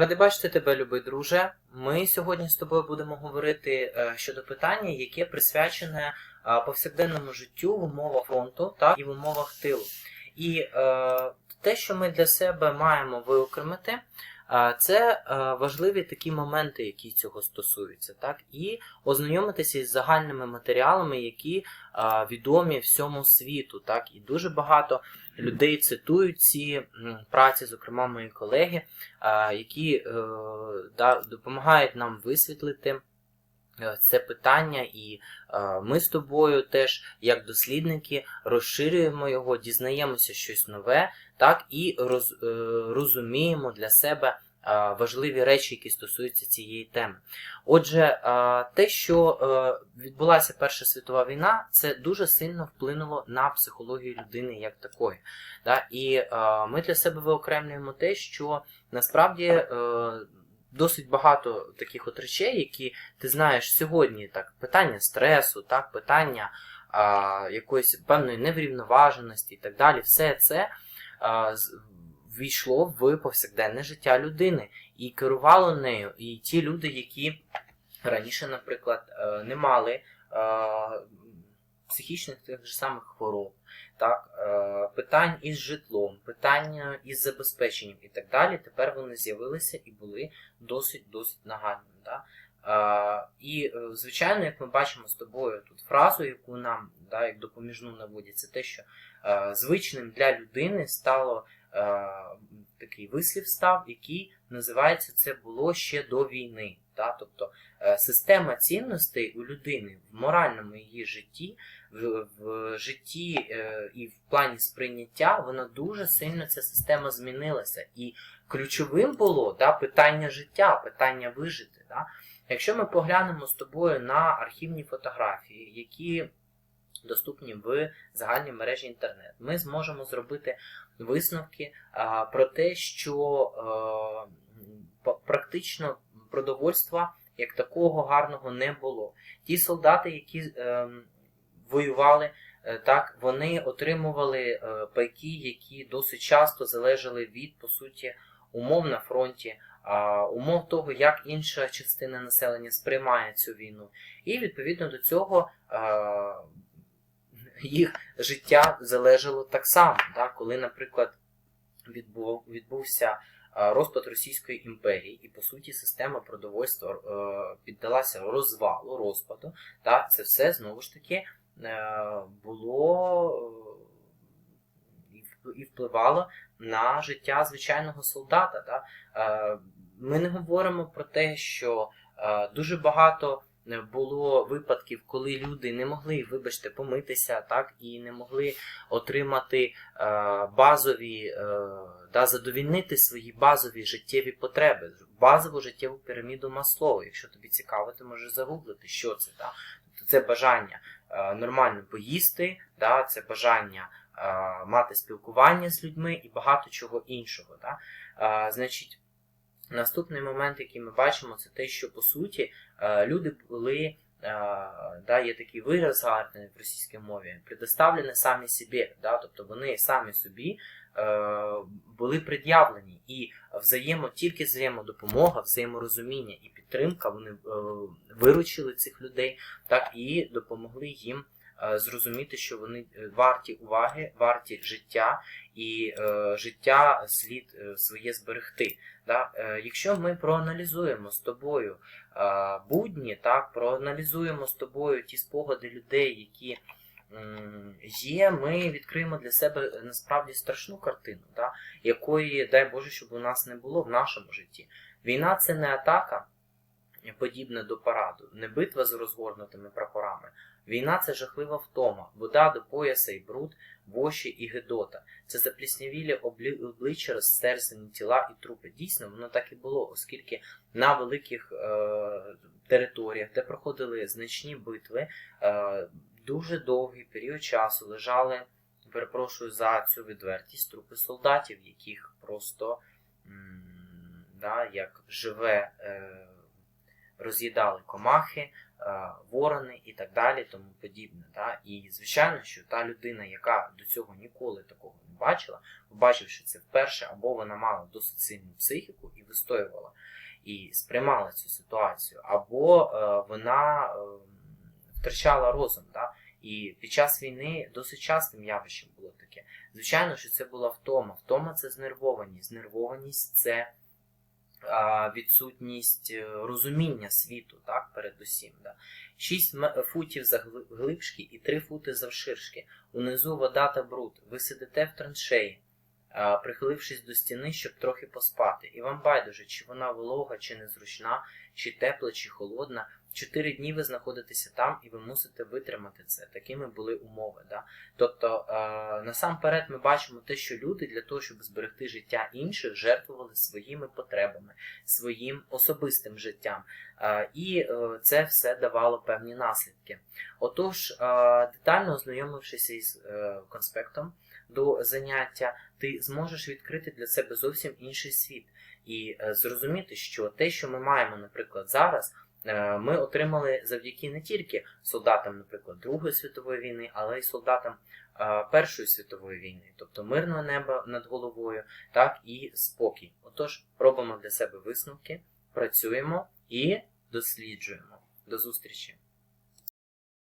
Ради бачити тебе, любий друже. Ми сьогодні з тобою будемо говорити е, щодо питання, яке присвячене е, повсякденному життю в умовах фронту так, і в умовах тилу. І е, те, що ми для себе маємо виокремити, це е, важливі такі моменти, які цього стосуються, так, і ознайомитися із загальними матеріалами, які відомі всьому світу. Так, і дуже багато людей цитують ці праці, зокрема мої колеги, які е, допомагають нам висвітлити е, це питання, і ми з тобою теж, як дослідники, розширюємо його, дізнаємося щось нове, так і роз, е, розуміємо для себе е, важливі речі, які стосуються цієї теми. Отже, е, те, що відбулася Перша світова війна, це дуже сильно вплинуло на психологію людини як такої. І ми для себе виокремлюємо те, що насправді досить багато таких от речей, які ти знаєш сьогодні, так, питання стресу, так, питання е, якоїсь певної неврівноваженості і так далі, все це е, ввійшло в повсякденне життя людини і керувало нею. І ті люди, які раніше, наприклад, е, не мали е, психічних тих же самих хвороб, так, е, питань із житлом, питання із забезпеченням і так далі, тепер вони з'явилися і були досить досить нагальними. Е, і, е, звичайно, як ми бачимо з тобою тут фразу, яку нам да, як допоміжну наводять, це те, що е, звичним для людини стало такий вислів став, який називається це було ще до війни. Да? Тобто система цінностей у людини в моральному її житті в, в житті і в плані сприйняття вона дуже сильно ця система змінилася. І ключовим було да, питання життя, питання вижити. Да. Якщо ми поглянемо з тобою на архівні фотографії, які доступні в загальній мережі інтернет, ми зможемо зробити висновки а, про те, що е, п- практично продовольства як такого гарного не було. Ті солдати, які ем, воювали, е, так, вони отримували е, пайки, які досить часто залежали від, по суті, умов на фронті, а, умов того, як інша частина населення сприймає цю війну. І відповідно до цього їх життя залежало так само. Коли, наприклад, відбувся розпад Російської імперії, і по суті система продовольства е, піддалася розвалу, розпаду, та це все знову ж таки е, було е, і впливало на життя звичайного солдата. Та? Е, Ми не говоримо про те, що е, дуже багато е, було випадків, коли люди не могли, вибачте, помитися, так, і не могли отримати базові, да, задовільнити свої базові життєві потреби, базову життєву піраміду Маслоу. Якщо тобі цікаво, ти можеш загуглити, що це. Да? Це бажання нормально поїсти, да, це бажання мати спілкування з людьми і багато чого іншого. Да? Е, значить, наступний момент, який ми бачимо, це те, що по суті е, люди були, е, да, є такий вираз гарний в російській мові, предоставлені самі собі, да? тобто вони самі собі е, були пред'явлені і взаємо, тільки взаємодопомога, взаєморозуміння і підтримка, вони е, виручили цих людей, так і допомогли їм е, зрозуміти, що вони е, варті уваги, варті життя, і е, життя слід е, своє зберегти. Е, якщо ми проаналізуємо з тобою е, будні, так, проаналізуємо з тобою ті спогади людей, які є, ми відкриємо для себе е, насправді страшну картину, да? якої, дай Боже, щоб у нас не було в нашому житті. Війна це не атака, подібна до параду, не битва з розгорнутими прапорами. Війна це жахлива втома, вода до пояса і бруд, воші і гидота. Це запліснявілі обличчя, розстерзані тіла і трупи. Дійсно, воно так і було, оскільки на великих е, територіях, де проходили значні битви, е, дуже довгий період часу лежали, перепрошую за цю відвертість, трупи солдатів, яких просто м, да, як живе. Е, роз'їдали комахи, е, ворони і так далі, тому подібне. Да? І звичайно, що та людина, яка до цього ніколи такого не побачила, побачивши це вперше, або вона мала досить сильну психіку і вистоювала і сприймала цю ситуацію, або е, вона е, втрачала розум. Да? І під час війни досить частим явищем було таке. Звичайно, що це була втома. Втома це знервованість. Знервованість це відсутність е, розуміння світу, так, передусім. Да. 6 футів заглибшки і 3 фути завширшки. Унизу вода та бруд. Ви сидите в траншеї, прихилившись до стіни, щоб трохи поспати. І вам байдуже, чи вона волога, чи незручна, чи тепла, чи холодна. Чотири дні ви знаходитеся там, і ви мусите витримати це. Такими були умови. Да? Тобто, е, насамперед, ми бачимо те, що люди для того, щоб зберегти життя інших, жертвували своїми потребами, своїм особистим життям. Е, і е, це все давало певні наслідки. Отож, е, детально ознайомившись із е, конспектом до заняття, ти зможеш відкрити для себе зовсім інший світ і е, зрозуміти, що те, що ми маємо, наприклад, зараз. Е, Ми отримали завдяки не тільки солдатам, наприклад, Другої світової війни, але й солдатам е, Першої світової війни, тобто мирне небо над головою, так і спокій. Отож, робимо для себе висновки, працюємо і досліджуємо. До зустрічі!